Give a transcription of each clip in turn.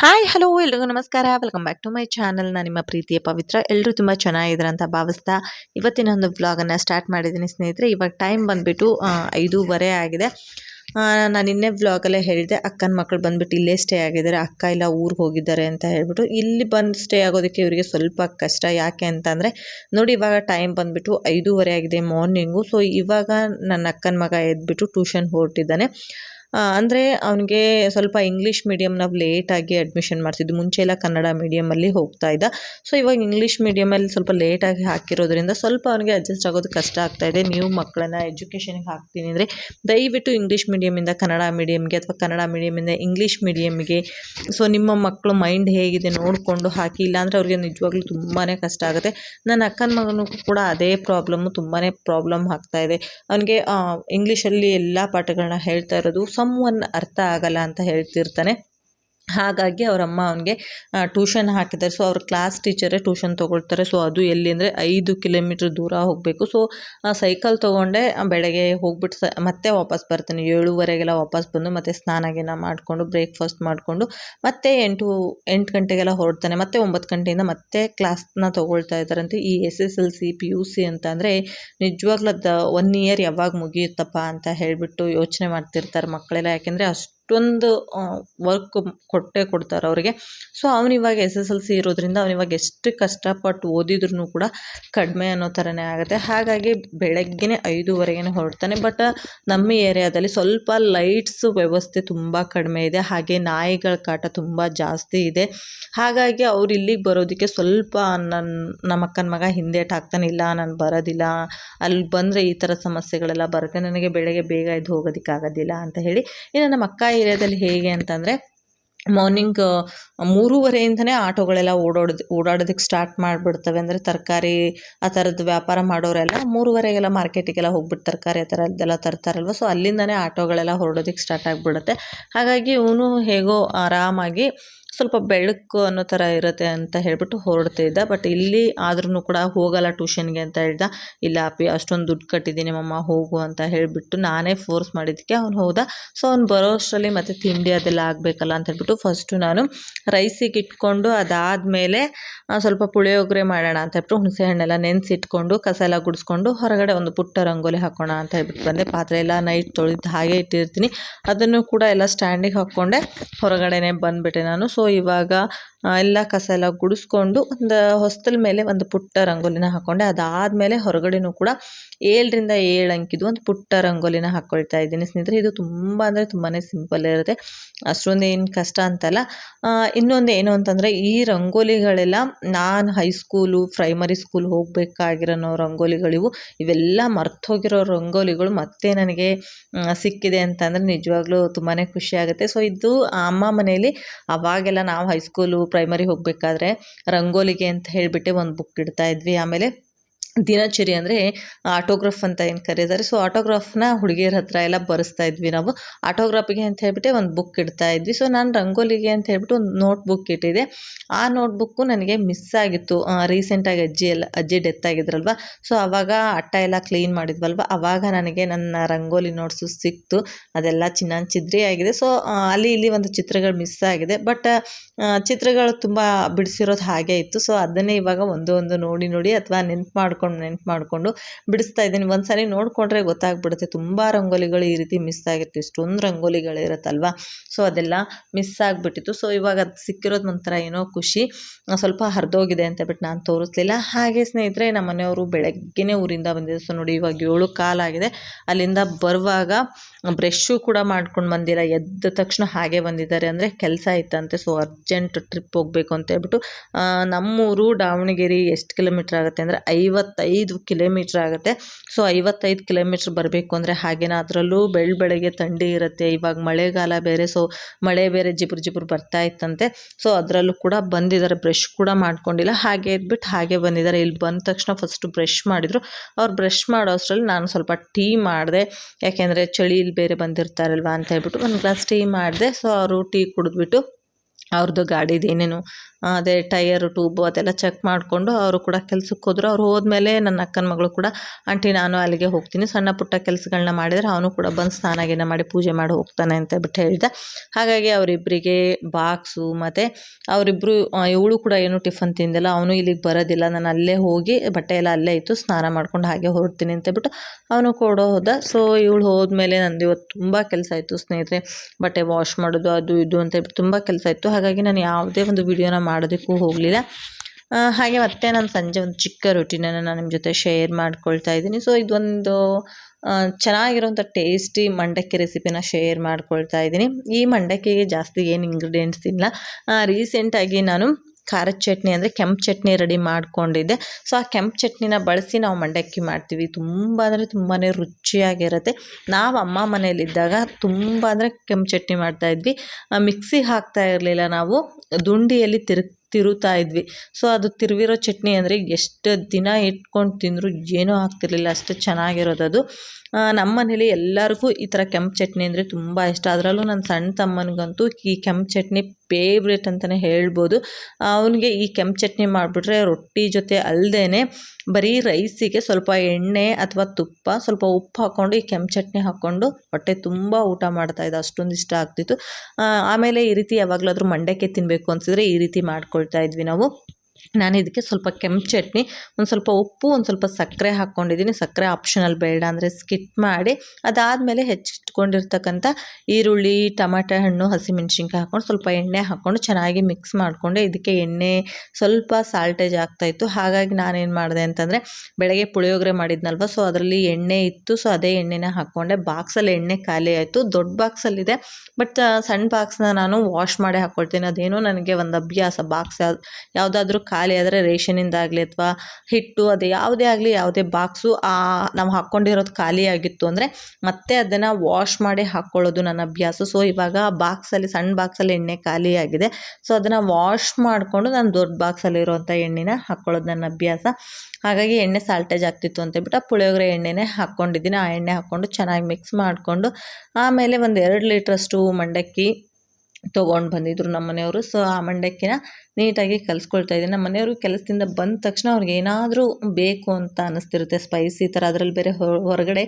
Hi hello ಎಲ್ರಿಗೂ ನಮಸ್ಕಾರ. Welcome back to my channel ನಾನು ನಿಮ್ಮ ಪ್ರೀತಿಯ ಪವಿತ್ರ. ಎಲ್ಲರೂ ತುಂಬ ಚೆನ್ನಾಗಿದ್ದಾರೆ ಭಾವಿಸ್ತಾ ಇವತ್ತಿನ ಒಂದು ವ್ಲಾಗನ್ನು ಸ್ಟಾರ್ಟ್ ಮಾಡಿದ್ದೀನಿ ಸ್ನೇಹಿತರೆ. ಇವಾಗ ಟೈಮ್ ಬಂದುಬಿಟ್ಟು ಐದೂವರೆ ಆಗಿದೆ. ನಾನು ನಿನ್ನೆ ವ್ಲಾಗಲ್ಲೇ ಹೇಳಿದೆ ಅಕ್ಕನ ಮಕ್ಕಳು ಬಂದುಬಿಟ್ಟು ಇಲ್ಲೇ ಸ್ಟೇ ಆಗಿದ್ದಾರೆ. ಅಕ್ಕ ಇಲ್ಲ ಊರಿಗೆ ಹೋಗಿದ್ದಾರೆ ಅಂತ ಹೇಳ್ಬಿಟ್ಟು, ಇಲ್ಲಿ ಬಂದು ಸ್ಟೇ ಆಗೋದಕ್ಕೆ ಇವರಿಗೆ ಸ್ವಲ್ಪ ಕಷ್ಟ. ಯಾಕೆ ಅಂತಂದರೆ, ನೋಡಿ ಇವಾಗ ಟೈಮ್ ಬಂದುಬಿಟ್ಟು ಐದೂವರೆ ಆಗಿದೆ ಮಾರ್ನಿಂಗು ಸೊ ಇವಾಗ ನನ್ನ ಅಕ್ಕನ ಮಗ ಎದ್ಬಿಟ್ಟು ಟ್ಯೂಷನ್ ಹೊರಟಿದ್ದಾನೆ. ಅಂದರೆ ಅವನಿಗೆ ಸ್ವಲ್ಪ ಇಂಗ್ಲೀಷ್ ಮೀಡಿಯಮ್ ನಾವು ಲೇಟಾಗಿ ಅಡ್ಮಿಷನ್ ಮಾಡ್ತಿದ್ವಿ. ಮುಂಚೆ ಎಲ್ಲ ಕನ್ನಡ ಮೀಡಿಯಮಲ್ಲಿ ಹೋಗ್ತಾ ಇದ್ದ. ಸೊ ಇವಾಗ ಇಂಗ್ಲೀಷ್ ಮೀಡಿಯಮಲ್ಲಿ ಸ್ವಲ್ಪ ಲೇಟಾಗಿ ಹಾಕಿರೋದ್ರಿಂದ ಸ್ವಲ್ಪ ಅವನಿಗೆ ಅಡ್ಜಸ್ಟ್ ಆಗೋದು ಕಷ್ಟ ಆಗ್ತಾ ಇದೆ. ನೀವು ಮಕ್ಕಳನ್ನ ಎಜುಕೇಷನ್ಗೆ ಹಾಕ್ತೀನಿ ಅಂದರೆ ದಯವಿಟ್ಟು ಇಂಗ್ಲೀಷ್ ಮೀಡಿಯಮಿಂದ ಕನ್ನಡ ಮೀಡಿಯಮ್ಗೆ ಅಥವಾ ಕನ್ನಡ ಮೀಡಿಯಮಿಂದ ಇಂಗ್ಲೀಷ್ ಮೀಡಿಯಮ್ಗೆ ಸೊ ನಿಮ್ಮ ಮಕ್ಕಳು ಮೈಂಡ್ ಹೇಗಿದೆ ನೋಡಿಕೊಂಡು ಹಾಕಿ. ಇಲ್ಲಾಂದರೆ ಅವ್ರಿಗೆ ನಿಜವಾಗ್ಲೂ ತುಂಬಾ ಕಷ್ಟ ಆಗುತ್ತೆ. ನನ್ನ ಅಕ್ಕನ ಮಗನೂ ಕೂಡ ಅದೇ ಪ್ರಾಬ್ಲಮ್ಮು ತುಂಬಾ ಪ್ರಾಬ್ಲಮ್ ಆಗ್ತಾಯಿದೆ ಅವನಿಗೆ ಇಂಗ್ಲೀಷಲ್ಲಿ ಎಲ್ಲ ಪಾಠಗಳನ್ನ ಹೇಳ್ತಾ ಇರೋದು ಸಮ್ ಒನ್ ಅರ್ಥ ಆಗಲ್ಲ ಅಂತ ಹೇಳ್ತಿರ್ತಾನೆ. ಹಾಗಾಗಿ ಅವ್ರ ಅಮ್ಮ ಅವನಿಗೆ ಟ್ಯೂಷನ್ ಹಾಕಿದ್ದಾರೆ. ಸೊ ಅವ್ರ ಕ್ಲಾಸ್ ಟೀಚರೇ ಟ್ಯೂಷನ್ ತೊಗೊಳ್ತಾರೆ. ಸೊ ಅದು ಎಲ್ಲಿ ಅಂದರೆ ಐದು ಕಿಲೋಮೀಟ್ರ್ ದೂರ ಹೋಗಬೇಕು. ಸೊ ಸೈಕಲ್ ತೊಗೊಂಡೆ ಬೆಳಗ್ಗೆ ಹೋಗ್ಬಿಟ್ಟು ಸ, ಮತ್ತೆ ವಾಪಸ್ ಬರ್ತೀನಿ. ಏಳುವರೆಗೆಲ್ಲ ವಾಪಸ್ ಬಂದು ಮತ್ತೆ ಸ್ನಾನ ಗೀನ ಮಾಡಿಕೊಂಡು ಬ್ರೇಕ್ಫಾಸ್ಟ್ ಮಾಡಿಕೊಂಡು, ಮತ್ತೆ ಎಂಟು ಎಂಟು ಗಂಟೆಗೆಲ್ಲ ಹೊರಡ್ತಾನೆ. ಮತ್ತೆ ಒಂಬತ್ತು ಗಂಟೆಯಿಂದ ಮತ್ತೆ ಕ್ಲಾಸ್ನ ತೊಗೊಳ್ತಾ ಇದ್ದಾರಂತೆ. ಈ S S L C P U C ಅಂತ ಅಂದರೆ ನಿಜವಾಗ್ಲೂ ಒನ್ ಇಯರ್ ಯಾವಾಗ ಮುಗಿಯುತ್ತಪ್ಪ ಅಂತ ಹೇಳಿಬಿಟ್ಟು ಯೋಚನೆ ಮಾಡ್ತಿರ್ತಾರೆ ಮಕ್ಕಳೆಲ್ಲ. ಯಾಕೆಂದರೆ ಅಷ್ಟೊಂದು ವರ್ಕ್ ಕೊಟ್ಟೇ ಕೊಡ್ತಾರೆ ಅವರಿಗೆ. ಸೊ ಅವನಿವಾಗ ಎಸ್ ಎಸ್ ಎಲ್ ಸಿ ಇರೋದ್ರಿಂದ ಅವನಿವಾಗ ಎಷ್ಟು ಕಷ್ಟಪಟ್ಟು ಓದಿದ್ರು ಕೂಡ ಕಡಿಮೆ ಅನ್ನೋ ಥರನೇ ಆಗುತ್ತೆ. ಹಾಗಾಗಿ ಬೆಳಗ್ಗೆ ಐದೂವರೆಗೆ ಹೊರಡ್ತಾನೆ. ಬಟ್ ನಮ್ಮ ಏರಿಯಾದಲ್ಲಿ ಸ್ವಲ್ಪ ಲೈಟ್ಸ್ ವ್ಯವಸ್ಥೆ ತುಂಬ ಕಡಿಮೆ ಇದೆ. ಹಾಗೆ ನಾಯಿಗಳ ಕಾಟ ತುಂಬ ಜಾಸ್ತಿ ಇದೆ. ಹಾಗಾಗಿ ಅವ್ರು ಇಲ್ಲಿಗೆ ಬರೋದಕ್ಕೆ ಸ್ವಲ್ಪ ನನ್ನ ನಮ್ಮ ಅಕ್ಕನ ಮಗ ಹಿಂದೇಟ್ ಹಾಕ್ತಾನೆ. ಇಲ್ಲ, ನಾನು ಬರೋದಿಲ್ಲ. ಅಲ್ಲಿ ಬಂದರೆ ಈ ಥರ ಸಮಸ್ಯೆಗಳೆಲ್ಲ ಬರುತ್ತೆ. ನನಗೆ ಬೆಳಗ್ಗೆ ಬೇಗ ಎದ್ದು ಹೋಗೋದಕ್ಕಾಗೋದಿಲ್ಲ ಅಂತ ಹೇಳಿ. ಇನ್ನು ನಮ್ಮ ಅಕ್ಕ ಏರಿಯಾದಲ್ಲಿ ಹೇಗೆ ಅಂತಂದರೆ ಮಾರ್ನಿಂಗ್ ಮೂರುವರೆಯಿಂದನೇ ಆಟೋಗಳೆಲ್ಲ ಓಡಾಡೋದು ಓಡಾಡೋದಕ್ಕೆ ಸ್ಟಾರ್ಟ್ ಮಾಡಿಬಿಡ್ತವೆ. ಅಂದರೆ ತರಕಾರಿ, ಆ ಥರದ್ದು ವ್ಯಾಪಾರ ಮಾಡೋರೆಲ್ಲ ಮೂರುವರೆಗೆಲ್ಲ ಮಾರ್ಕೆಟಿಗೆಲ್ಲ ಹೋಗ್ಬಿಟ್ಟು ತರಕಾರಿ ಆ ಥರದ್ದೆಲ್ಲ ತರ್ತಾರಲ್ವ? ಸೊ ಅಲ್ಲಿಂದನೇ ಆಟೋಗಳೆಲ್ಲ ಹೊರಡೋದಕ್ಕೆ ಸ್ಟಾರ್ಟ್ ಆಗಿಬಿಡುತ್ತೆ. ಹಾಗಾಗಿ ಇವನು ಹೇಗೋ ಆರಾಮಾಗಿ ಸ್ವಲ್ಪ ಬೆಳಕು ಅನ್ನೋ ಥರ ಇರುತ್ತೆ ಅಂತ ಹೇಳ್ಬಿಟ್ಟು ಹೊರಡ್ತಿದ್ದ ಬಟ್ ಇಲ್ಲಿ ಆದ್ರೂ ಕೂಡ ಹೋಗಲ್ಲ ಟ್ಯೂಷನ್ಗೆ ಅಂತ ಹೇಳ್ದ. ಇಲ್ಲ ಅಪ್ಪಿ, ಅಷ್ಟೊಂದು ದುಡ್ಡು ಕಟ್ಟಿದ್ದೀನಿ ಮಮ್ಮ ಹೋಗು ಅಂತ ಹೇಳಿಬಿಟ್ಟು ನಾನೇ ಫೋರ್ಸ್ ಮಾಡಿದ್ದಕ್ಕೆ ಅವ್ನು ಹೋದ. ಸೊ ಅವ್ನು ಬರೋ ಅಷ್ಟರಲ್ಲಿ ಮತ್ತು ತಿಂಡಿ ಅದೆಲ್ಲ ಆಗಬೇಕಲ್ಲ ಅಂತ ಹೇಳ್ಬಿಟ್ಟು ಫಸ್ಟು ನಾನು ರೈಸಿಗೆ ಇಟ್ಕೊಂಡು ಅದಾದಮೇಲೆ ಸ್ವಲ್ಪ ಪುಳಿಯೋಗರೆ ಮಾಡೋಣ ಅಂತ ಹೇಳ್ಬಿಟ್ಟು ಹುಣಸೆ ಹಣ್ಣೆಲ್ಲ ನೆನೆಸಿಟ್ಕೊಂಡು ಕಸ ಎಲ್ಲ ಗುಡಿಸ್ಕೊಂಡು ಹೊರಗಡೆ ಒಂದು ಪುಟ್ಟ ರಂಗೋಲಿ ಹಾಕೋಣ ಅಂತ ಹೇಳ್ಬಿಟ್ಟು ಬಂದೆ. ಪಾತ್ರೆ ಎಲ್ಲ ನೈಟ್ ತೊಳೆದು ಹಾಗೆ ಇಟ್ಟಿರ್ತೀನಿ. ಅದನ್ನು ಕೂಡ ಎಲ್ಲ ಸ್ಟ್ಯಾಂಡಿಗೆ ಹಾಕ್ಕೊಂಡೆ. ಹೊರಗಡೆನೇ ಬಂದುಬಿಟ್ಟೆ ನಾನು. ಸೊ ಇವಾಗ ಎಲ್ಲ ಕಸ ಎಲ್ಲ ಗುಡಿಸ್ಕೊಂಡು ಒಂದು ಹೊಸ್ತಲ ಮೇಲೆ ಒಂದು ಪುಟ್ಟ ರಂಗೋಲಿನ ಹಾಕ್ಕೊಂಡೆ ಅದಾದಮೇಲೆ ಹೊರಗಡೆನೂ ಕೂಡ ಏಳರಿಂದ ಏಳು ಅಂಕಿದು ಒಂದು ಪುಟ್ಟ ರಂಗೋಲಿನ ಹಾಕ್ಕೊಳ್ತಾ ಇದ್ದೀನಿ. ಸ್ನೇಹಿತರೆ, ಇದು ತುಂಬ ಅಂದರೆ ತುಂಬಾ ಸಿಂಪಲ್ ಇರುತ್ತೆ. ಅಷ್ಟೊಂದು ಏನು ಕಷ್ಟ ಅಂತಲ್ಲ. ಇನ್ನೊಂದು ಏನು ಅಂತಂದರೆ, ಈ ರಂಗೋಲಿಗಳೆಲ್ಲ ನಾನು ಹೈಸ್ಕೂಲು ಪ್ರೈಮರಿ ಸ್ಕೂಲ್ ಹೋಗಬೇಕಾಗಿರೋ ರಂಗೋಲಿಗಳಿವು, ಇವೆಲ್ಲ ಮರ್ತೋಗಿರೋ ರಂಗೋಲಿಗಳು ಮತ್ತೆ ನನಗೆ ಸಿಕ್ಕಿದೆ ಅಂತಂದರೆ ನಿಜವಾಗ್ಲೂ ತುಂಬಾ ಖುಷಿ ಆಗುತ್ತೆ ಸೊ ಇದು ಅಮ್ಮ ಮನೆಯಲ್ಲಿ ಅವಾಗೆಲ್ಲ ನಾವು ಹೈಸ್ಕೂಲು ಪ್ರೈಮರಿ ಹೋಗಬೇಕಾದ್ರೆ ರಂಗೋಲಿಗೆ ಅಂತ ಹೇಳಿಬಿಟ್ಟೆ ಒಂದು ಬುಕ್ ಇಡ್ತಾ ಇದ್ವಿ. ಆಮೇಲೆ ದಿನಚರಿ ಅಂದರೆ ಆಟೋಗ್ರಾಫ್ ಅಂತ ಏನು ಕರೀತಾರೆ. ಸೊ ಆಟೋಗ್ರಾಫ್ನ ಹುಡುಗಿಯರ ಹತ್ರ ಎಲ್ಲ ಬರೆಸ್ತಾ ಇದ್ವಿ ನಾವು. ಆಟೋಗ್ರಾಫಿಗೆ ಅಂತ ಹೇಳ್ಬಿಟ್ಟು ಒಂದು ಬುಕ್ ಇಡ್ತಾ ಇದ್ವಿ. ಸೊ ನಾನು ರಂಗೋಲಿಗೆ ಅಂತ ಹೇಳ್ಬಿಟ್ಟು ಒಂದು ನೋಟ್ ಬುಕ್ ಇಟ್ಟಿದ್ದೆ. ಆ ನೋಟ್ ಬುಕ್ಕು ನನಗೆ ಮಿಸ್ ಆಗಿತ್ತು. ರೀಸೆಂಟಾಗಿ ಅಜ್ಜಿ ಎಲ್ಲ, ಅಜ್ಜಿ ಡೆತ್ ಆಗಿದ್ರಲ್ವ? ಸೊ ಆವಾಗ ಅಟ್ಟ ಎಲ್ಲ ಕ್ಲೀನ್ ಮಾಡಿದ್ವಲ್ವ? ಆವಾಗ ನನಗೆ ನನ್ನ ರಂಗೋಲಿ ನೋಟ್ಸು ಸಿಕ್ತು. ಅದೆಲ್ಲ ಚಿನ್ನ ಚಿದ್ರಿ ಆಗಿದೆ ಸೊ ಅಲ್ಲಿ ಇಲ್ಲಿ ಒಂದು ಚಿತ್ರಗಳು ಮಿಸ್ ಆಗಿದೆ. ಬಟ್ ಚಿತ್ರಗಳು ತುಂಬ ಬಿಡಿಸಿರೋದು ಹಾಗೆ ಇತ್ತು. ಸೊ ಅದನ್ನೇ ಇವಾಗ ಒಂದು ಒಂದು ನೋಡಿ ನೋಡಿ ಅಥವಾ ನೆನ್ಪು ಮಾಡ್ಕೊಂಡು ನೆನ್ಪು ಮಾಡಿಕೊಂಡು ಬಿಡಿಸ್ತಾ ಇದ್ದೀನಿ. ಒಂದು ನೋಡಿಕೊಂಡ್ರೆ ಗೊತ್ತಾಗ್ಬಿಡುತ್ತೆ. ತುಂಬ ರಂಗೋಲಿಗಳು ಈ ರೀತಿ ಮಿಸ್ ಆಗಿತ್ತು ಇಷ್ಟೊಂದು ರಂಗೋಲಿಗಳಿರುತ್ತಲ್ವ ಸೊ, ಅದೆಲ್ಲ ಮಿಸ್ ಆಗಿಬಿಟ್ಟಿತ್ತು. ಸೊ, ಇವಾಗ ಅದು ಸಿಕ್ಕಿರೋದು ಒಂಥರ ಏನೋ ಖುಷಿ. ಸ್ವಲ್ಪ ಹರಿದೋಗಿದೆ ಅಂತ ಬಿಟ್ಟು ನಾನು ತೋರಿಸ್ಲಿಲ್ಲ. ಹಾಗೆ ಸ್ನೇಹಿತರೆ ನಮ್ಮ ಮನೆಯವರು ಬೆಳಗ್ಗೆನೇ ಊರಿಂದ ಬಂದಿದೆ ಸೊ, ನೋಡಿ, ಇವಾಗ ಏಳು ಕಾಲಾಗಿದೆ ಅಲ್ಲಿಂದ ಬರುವಾಗ ಬ್ರಷ್ಷು ಕೂಡ ಮಾಡ್ಕೊಂಡು ಬಂದಿಲ್ಲ. ಎದ್ದ ತಕ್ಷಣ ಹಾಗೆ ಬಂದಿದ್ದಾರೆ. ಅಂದರೆ ಕೆಲಸ ಇತ್ತಂತೆ. ಸೊ, ಅರ್ಜೆಂಟ್ ಟ್ರಿಪ್ ಹೋಗಬೇಕು ಅಂತ ಹೇಳ್ಬಿಟ್ಟು ನಮ್ಮೂರು ದಾವಣಗೆರೆ ಎಷ್ಟು ಕಿಲೋಮೀಟ್ರ್ ಆಗುತ್ತೆ? ಅಂದರೆ ಐವತ್ತೈದು ಕಿಲೋಮೀಟ್ರ್ ಆಗುತ್ತೆ. ಸೊ, ಐವತ್ತೈದು ಕಿಲೋಮೀಟ್ರ್ ಬರಬೇಕು ಅಂದರೆ ಹಾಗೇನ ಅದರಲ್ಲೂ ಬೆಳ್ ಬೆಳಗ್ಗೆ ಥಂಡಿ ಇರುತ್ತೆ. ಇವಾಗ ಮಳೆಗಾಲ ಬೇರೆ, ಸೊ ಮಳೆ ಬೇರೆ ಜಿಬ್ರು ಜಿಬ್ರು ಬರ್ತಾ ಇತ್ತಂತೆ. ಸೊ, ಅದರಲ್ಲೂ ಕೂಡ ಬಂದಿದ್ದಾರೆ. ಬ್ರಷ್ ಕೂಡ ಮಾಡ್ಕೊಂಡಿಲ್ಲ. ಹಾಗೆ ಇದ್ಬಿಟ್ಟು ಹಾಗೆ ಬಂದಿದ್ದಾರೆ. ಇಲ್ಲಿ ಬಂದ ತಕ್ಷಣ ಫಸ್ಟು ಬ್ರಷ್ ಮಾಡಿದರು. ಅವ್ರು ಬ್ರಷ್ ಮಾಡೋ ಅಷ್ಟರಲ್ಲಿ ನಾನು ಸ್ವಲ್ಪ ಟೀ ಮಾಡಿದೆ. ಯಾಕೆಂದರೆ ಚಳಿ ಇಲ್ಲಿ ಬೇರೆ ಬಂದಿರ್ತಾರಲ್ವ ಅಂತ ಹೇಳ್ಬಿಟ್ಟು ಒಂದು ಗ್ಲಾಸ್ ಟೀ ಮಾಡಿದೆ. ಸೊ, ಅವರು ಟೀ ಕುಡಿದ್ಬಿಟ್ಟು ಅವ್ರದ್ದು ಗಾಡಿದು ಏನೇನು ಅದೇ ಟೈಯರ್ ಟ್ಯೂಬು ಅದೆಲ್ಲ ಚೆಕ್ ಮಾಡಿಕೊಂಡು ಅವರು ಕೂಡ ಕೆಲ್ಸಕ್ಕೆ ಹೋದರು. ಅವ್ರು ಹೋದ್ಮೇಲೆ ನನ್ನ ಅಕ್ಕನ ಮಗಳು ಕೂಡ, ಆಂಟಿ, ನಾನು ಅಲ್ಲಿಗೆ ಹೋಗ್ತೀನಿ. ಸಣ್ಣ ಪುಟ್ಟ ಕೆಲಸಗಳನ್ನ ಮಾಡಿದರೆ ಅವನು ಕೂಡ ಬಂದು ಸ್ನಾನ ಗೀನ ಮಾಡಿ ಪೂಜೆ ಮಾಡಿ ಹೋಗ್ತಾನೆ ಅಂತ ಬಿಟ್ಟು ಹೇಳಿದ ಹಾಗಾಗಿ ಅವರಿಬ್ಬರಿಗೆ ಬಾಕ್ಸು ಮತ್ತು ಅವರಿಬ್ಬರು ಇವಳು ಕೂಡ ಏನು ಟಿಫನ್ ತಿಂದಿಲ್ಲ. ಅವನು ಇಲ್ಲಿಗೆ ಬರೋದಿಲ್ಲ. ನಾನು ಅಲ್ಲೇ ಹೋಗಿ ಬಟ್ಟೆ ಎಲ್ಲ ಅಲ್ಲೇ ಇತ್ತು. ಸ್ನಾನ ಮಾಡ್ಕೊಂಡು ಹಾಗೆ ಹೊರಡ್ತೀನಿ ಅಂತ ಬಿಟ್ಟು ಅವನು ಕೊಡೋ ಹೋದ. ಸೊ ಇವಳು ಹೋದ್ಮೇಲೆ ನಂದು ಇವತ್ತು ತುಂಬ ಕೆಲಸ ಇತ್ತು ಸ್ನೇಹಿತರೆ. ಬಟ್ಟೆ ವಾಶ್ ಮಾಡೋದು, ಅದು ಇದು ಅಂತ ತುಂಬ ಕೆಲಸ ಇತ್ತು ಹಾಗಾಗಿ ನಾನು ಯಾವುದೇ ಒಂದು ವಿಡಿಯೋನ ಮಾಡೋದಕ್ಕೂ ಹೋಗಲಿಲ್ಲ. ಹಾಗೆ ಮತ್ತೆ ನಾನು ಸಂಜೆ ಒಂದು ಚಿಕ್ಕ ರೊಟೀನನ್ನು ನಾನು ನಿಮ್ಮ ಜೊತೆ ಶೇರ್ ಮಾಡ್ಕೊಳ್ತಾ ಇದ್ದೀನಿ. ಸೊ ಇದೊಂದು ಚೆನ್ನಾಗಿರೋಂಥ ಟೇಸ್ಟಿ ಮಂಡಕ್ಕಿ ರೆಸಿಪಿನ ಶೇರ್ ಮಾಡ್ಕೊಳ್ತಾ ಇದ್ದೀನಿ. ಈ ಮಂಡಕ್ಕಿಗೆ ಜಾಸ್ತಿ ಏನು ಇಂಗ್ರೀಡಿಯೆಂಟ್ಸ್ ಇಲ್ಲ. ರೀಸೆಂಟಾಗಿ ನಾನು ಖಾರದ ಚಟ್ನಿ ಅಂದರೆ ಕೆಂಪು ಚಟ್ನಿ ರೆಡಿ ಮಾಡ್ಕೊಂಡಿದ್ದೆ. ಸೊ ಆ ಕೆಂಪು ಚಟ್ನಿನ ಬಳಸಿ ನಾವು ಮಂಡಕ್ಕಿ ಮಾಡ್ತೀವಿ. ತುಂಬ ಅಂದರೆ ತುಂಬಾ ರುಚಿಯಾಗಿರುತ್ತೆ. ನಾವು ಅಮ್ಮ ಮನೆಯಲ್ಲಿದ್ದಾಗ ತುಂಬ ಅಂದರೆ ಕೆಂಪು ಚಟ್ನಿ ಮಾಡ್ತಾಯಿದ್ವಿ ಮಿಕ್ಸಿ ಹಾಕ್ತಾ ಇರಲಿಲ್ಲ ನಾವು. ದುಂಡಿಯಲ್ಲಿ ತಿರುಗ್ ತಿರುತಾ ಇದ್ವಿ. ಸೊ ಅದು ತಿರುವಿರೋ ಚಟ್ನಿ ಅಂದರೆ ಎಷ್ಟು ದಿನ ಇಟ್ಕೊಂಡು ತಿಂದರೂ ಏನೂ ಆಗ್ತಿರ್ಲಿಲ್ಲ. ಅಷ್ಟು ಚೆನ್ನಾಗಿರೋದು ಅದು. ನಮ್ಮ ಮನೇಲಿ ಎಲ್ಲರಿಗೂ ಈ ಥರ ಕೆಂಪು ಚಟ್ನಿ ಅಂದರೆ ತುಂಬ ಇಷ್ಟ. ಅದರಲ್ಲೂ ನನ್ನ ಸಣ್ಣ ತಮ್ಮನಿಗಂತೂ ಈ ಕೆಂಪು ಚಟ್ನಿ ಫೇವ್ರೇಟ್ ಅಂತಲೇ ಹೇಳ್ಬೋದು. ಅವನಿಗೆ ಈ ಕೆಂಪು ಚಟ್ನಿ ಮಾಡಿಬಿಟ್ರೆ ರೊಟ್ಟಿ ಜೊತೆ ಅಲ್ಲದೇ ಬರೀ ರೈಸಿಗೆ ಸ್ವಲ್ಪ ಎಣ್ಣೆ ಅಥವಾ ತುಪ್ಪ, ಸ್ವಲ್ಪ ಉಪ್ಪು ಹಾಕ್ಕೊಂಡು ಈ ಕೆಂಪು ಚಟ್ನಿ ಹಾಕ್ಕೊಂಡು ಹೊಟ್ಟೆ ತುಂಬ ಊಟ ಮಾಡ್ತಾಯಿದ್ದ ಅಷ್ಟೊಂದು ಇಷ್ಟ ಆಗ್ತಿತ್ತು. ಆಮೇಲೆ ಈ ರೀತಿ ಯಾವಾಗಲಾದರೂ ಮಂಡ್ಯಕ್ಕೆ ತಿನ್ನಬೇಕು ಅನಿಸಿದ್ರೆ ಈ ರೀತಿ ಮಾಡ್ಕೊಳ್ತಾ ಇದ್ವಿ ನಾವು. ನಾನು ಇದಕ್ಕೆ ಸ್ವಲ್ಪ ಕೆಂಪು ಚಟ್ನಿ, ಒಂದು ಸ್ವಲ್ಪ ಉಪ್ಪು, ಒಂದು ಸ್ವಲ್ಪ ಸಕ್ಕರೆ ಹಾಕ್ಕೊಂಡಿದ್ದೀನಿ. ಸಕ್ಕರೆ ಆಪ್ಷನಲ್ ಬೇಡ ಅಂದರೆ ಸ್ಕಿಟ್ ಮಾಡಿ. ಅದಾದಮೇಲೆ ಹೆಚ್ಚಿಟ್ಕೊಂಡಿರ್ತಕ್ಕಂಥ ಈರುಳ್ಳಿ, ಟಮಾಟೆ ಹಣ್ಣು, ಹಸಿಮೆಣ್ಸಿನ್ಕಾಯಿ ಹಾಕ್ಕೊಂಡು ಸ್ವಲ್ಪ ಎಣ್ಣೆ ಹಾಕ್ಕೊಂಡು ಚೆನ್ನಾಗಿ ಮಿಕ್ಸ್ ಮಾಡಿಕೊಂಡೆ ಇದಕ್ಕೆ ಎಣ್ಣೆ ಸ್ವಲ್ಪ ಸಾಲ್ಟೇಜ್ ಆಗ್ತಾಯಿತ್ತು ಹಾಗಾಗಿ ನಾನೇನು ಮಾಡಿದೆ ಅಂತಂದರೆ ಬೆಳಗ್ಗೆ ಪುಳಿಯೋಗರೆ ಮಾಡಿದ್ನಲ್ವ ಸೊ ಅದರಲ್ಲಿ ಎಣ್ಣೆ ಇತ್ತು. ಸೊ ಅದೇ ಎಣ್ಣೆನ ಹಾಕ್ಕೊಂಡೆ. ಬಾಕ್ಸಲ್ಲಿ ಎಣ್ಣೆ ಖಾಲಿ ಆಯಿತು. ದೊಡ್ಡ ಬಾಕ್ಸಲ್ಲಿದೆ ಬಟ್ ಸಣ್ಣ ಬಾಕ್ಸ್ನ ನಾನು ವಾಶ್ ಮಾಡಿ ಹಾಕ್ಕೊಳ್ತೀನಿ ಅದೇನೋ ನನಗೆ ಒಂದು ಅಭ್ಯಾಸ. ಬಾಕ್ಸ್ ಯಾವುದಾದ್ರೂ ಖಾಲಿ ಆದರೆ ರೇಷನಿಂದಾಗಲಿ ಅಥವಾ ಹಿಟ್ಟು ಅದು ಯಾವುದೇ ಆಗಲಿ ಯಾವುದೇ ಬಾಕ್ಸು ನಾವು ಹಾಕ್ಕೊಂಡಿರೋದು ಖಾಲಿ ಆಗಿತ್ತು ಅಂದರೆ ಮತ್ತೆ ಅದನ್ನು ವಾಶ್ ಮಾಡಿ ಹಾಕ್ಕೊಳ್ಳೋದು ನನ್ನ ಅಭ್ಯಾಸ. ಸೊ ಇವಾಗ ಬಾಕ್ಸಲ್ಲಿ, ಸಣ್ಣ ಬಾಕ್ಸಲ್ಲಿ ಎಣ್ಣೆ ಖಾಲಿ ಆಗಿದೆ. ಸೊ ಅದನ್ನು ವಾಶ್ ಮಾಡಿಕೊಂಡು ನಾನು ದೊಡ್ಡ ಬಾಕ್ಸಲ್ಲಿರುವಂಥ ಎಣ್ಣೆನ ಹಾಕ್ಕೊಳ್ಳೋದು ನನ್ನ ಅಭ್ಯಾಸ. ಹಾಗಾಗಿ ಎಣ್ಣೆ ಸಾಲ್ಟೇಜ್ ಆಗ್ತಿತ್ತು ಅಂತೇಳ್ಬಿಟ್ಟು ಆ ಪುಳಿಯೋಗರೆ ಎಣ್ಣೆನೇ ಹಾಕ್ಕೊಂಡಿದ್ದೀನಿ. ಆ ಎಣ್ಣೆ ಹಾಕ್ಕೊಂಡು ಚೆನ್ನಾಗಿ ಮಿಕ್ಸ್ ಮಾಡಿಕೊಂಡು ಆಮೇಲೆ ಒಂದು ಎರಡು ಲೀಟ್ರಷ್ಟು ಮಂಡಕ್ಕಿ ತೊಗೊಂಡು ಬಂದಿದ್ರು ನಮ್ಮ ಮನೆಯವರು. ಸೊ ಆ ಮಂಡಕ್ಕಿನ ನೀಟಾಗಿ ಕಲಿಸ್ಕೊಳ್ತಾ ಇದ್ದೀನಿ. ನಮ್ಮ ಮನೆಯವರು ಕೆಲಸದಿಂದ ಬಂದ ತಕ್ಷಣ ಅವ್ರಿಗೆ ಏನಾದರೂ ಬೇಕು ಅಂತ ಅನ್ನಿಸ್ತಿರುತ್ತೆ. ಸ್ಪೈಸಿ ಥರ ಅದರಲ್ಲಿ ಬೇರೆ ಹೊರಗಡೆ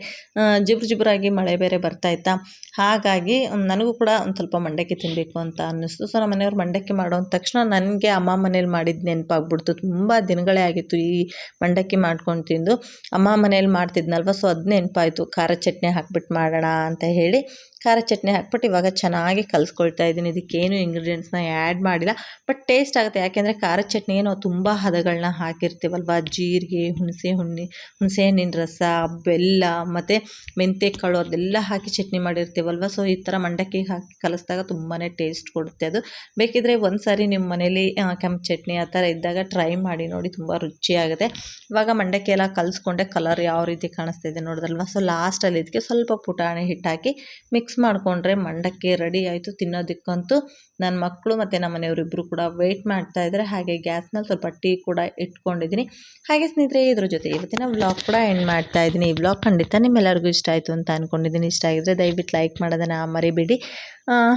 ಜಿಬ್ರು ಜಿಬ್ರಾಗಿ ಮಳೆ ಬೇರೆ ಬರ್ತಾಯಿತ್ತಾ ಹಾಗಾಗಿ ನನಗೂ ಕೂಡ ಒಂದು ಸ್ವಲ್ಪ ಮಂಡಕ್ಕಿ ತಿನ್ನಬೇಕು ಅಂತ ಅನ್ನಿಸ್ತು. ಸೊ ನಮ್ಮ ಮನೆಯವ್ರು ಮಂಡಕ್ಕಿ ಮಾಡೋ ತಕ್ಷಣ ನನಗೆ ಅಮ್ಮ ಮನೇಲಿ ಮಾಡಿದ ನೆನಪಾಗ್ಬಿಡ್ತು. ತುಂಬ ದಿನಗಳೇ ಆಗಿತ್ತು ಈ ಮಂಡಕ್ಕಿ ಮಾಡ್ಕೊಂಡು ತಿಂದು. ಅಮ್ಮ ಮನೇಲಿ ಮಾಡ್ತಿದ್ನಲ್ವ? ಸೊ ಅದು ನೆನಪಾಯಿತು. ಖಾರ ಚಟ್ನಿ ಹಾಕ್ಬಿಟ್ಟು ಮಾಡೋಣ ಅಂತ ಹೇಳಿ. ಖಾರ ಚಟ್ನಿ ಹಾಕ್ಬಿಟ್ಟು ಇವಾಗ ಚೆನ್ನಾಗಿ ಕಲಿಸ್ಕೊಳ್ತಾ ಇದ್ದೀನಿ. ಇದಕ್ಕೇನು ಇಂಗ್ರೀಡಿಯೆಂಟ್ಸ್ನ ಆ್ಯಡ್ ಮಾಡಿಲ್ಲ. ಬಟ್ ಟೇಸ್ಟ್ ಆಗುತ್ತೆ. ಯಾಕೆಂದರೆ ಖಾರದ ಚಟ್ನಿಗೆ ನಾವು ತುಂಬ ಹದಗಳನ್ನ ಹಾಕಿರ್ತೀವಲ್ವ? ಜೀರಿಗೆ, ಹುಣಸೆ, ಹುಣ್ಣಿ, ಹುಣಸೆ ಹಣ್ಣಿನ ರಸ, ಬೆಲ್ಲ, ಮತ್ತು ಮೆಂತ್ಯ ಕಾಳು ಅದೆಲ್ಲ ಹಾಕಿ ಚಟ್ನಿ ಮಾಡಿರ್ತೀವಲ್ವ? ಸೊ ಈ ಥರ ಮಂಡಕ್ಕಿ ಹಾಕಿ ಕಲಿಸಿದಾಗ ತುಂಬಾ ಟೇಸ್ಟ್ ಕೊಡುತ್ತೆ ಅದು. ಬೇಕಿದ್ರೆ ಒಂದು ಸಾರಿ ನಿಮ್ಮ ಮನೇಲಿ ಕೆಂಪು ಚಟ್ನಿ ಆ ಥರ ಇದ್ದಾಗ ಟ್ರೈ ಮಾಡಿ ನೋಡಿ. ತುಂಬ ರುಚಿಯಾಗುತ್ತೆ. ಇವಾಗ ಮಂಡಕ್ಕಿ ಎಲ್ಲ ಕಲಿಸ್ಕೊಂಡೆ ಕಲರ್ ಯಾವ ರೀತಿ ಕಾಣಿಸ್ತಾ ಇದೆ ನೋಡಿದ್ರಲ್ವ? ಸೊ ಲಾಸ್ಟಲ್ಲಿ ಇದಕ್ಕೆ ಸ್ವಲ್ಪ ಪುಟಾಣಿ ಹಿಟ್ಟು ಹಾಕಿ ಮಿಕ್ಸ್ ಮಾಡಿಕೊಂಡ್ರೆ ಮಂಡಕ್ಕಿ ರೆಡಿ ಆಯಿತು ತಿನ್ನೋದಕ್ಕಂತೂ. ನನ್ನ ಮಕ್ಕಳು ಮತ್ತು ನಮ್ಮ ಮನೆಯವರಿಬ್ಬರು ಕೂಡ ವೆಯ್ಟ್ ಮಾಡ್ತಾ ಇದ್ದಾರೆ ಹಾಗೆ ಗ್ಯಾಸ್ನಲ್ಲಿ ಸ್ವಲ್ಪ ಟೀ ಕೂಡ ಇಟ್ಕೊಂಡಿದ್ದೀನಿ ಹಾಗೆ ಸ್ನೇಹಿತರೆ, ಇದ್ರ ಜೊತೆ ಇವತ್ತಿನ ವ್ಲಾಗ್ ಕೂಡ ಎಂಡ್ ಮಾಡ್ತಾ ಇದ್ದೀನಿ. ಈ ವ್ಲಾಗ್ ಖಂಡಿತ ನಿಮ್ಮೆಲ್ಲರಿಗೂ ಇಷ್ಟ ಆಯಿತು ಅಂತ ಅಂದ್ಕೊಂಡಿದ್ದೀನಿ ಇಷ್ಟ ಆಗಿದ್ರೆ ದಯವಿಟ್ಟು ಲೈಕ್ ಮಾಡೋದನ್ನು ಮರಿಬೇಡಿ.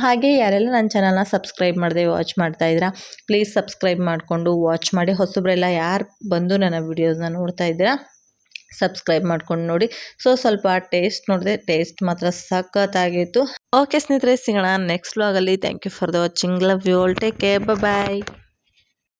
ಹಾಗೆ ಯಾರೆಲ್ಲ ನನ್ನ ಚಾನಲ್ನ ಸಬ್ಸ್ಕ್ರೈಬ್ ಮಾಡಿದೆ ವಾಚ್ ಮಾಡ್ತಾ ಇದ್ದೀರಾ ಪ್ಲೀಸ್ ಸಬ್ಸ್ಕ್ರೈಬ್ ಮಾಡಿಕೊಂಡು ವಾಚ್ ಮಾಡಿ. ಹೊಸಬ್ರೆಲ್ಲ ಯಾರು ಬಂದು ನನ್ನ ವೀಡಿಯೋಸ್ನ ನೋಡ್ತಾ ಇದ್ದೀರಾ ಸಬ್ಸ್ಕ್ರೈಬ್ ಮಾಡ್ಕೊಂಡು ನೋಡಿ. ಸೊ ಸ್ವಲ್ಪ ಟೇಸ್ಟ್ ನೋಡಿದೆ, ಟೇಸ್ಟ್ ಮಾತ್ರ ಸಖತ್ತಾಗಿತ್ತು. ಓಕೆ ಸ್ನೇಹಿತರೆ, ಸಿಗೋಣ ನೆಕ್ಸ್ಟ್ ವ್ಲಾಗಲ್ಲಿ thank you for the watching love you all take care bye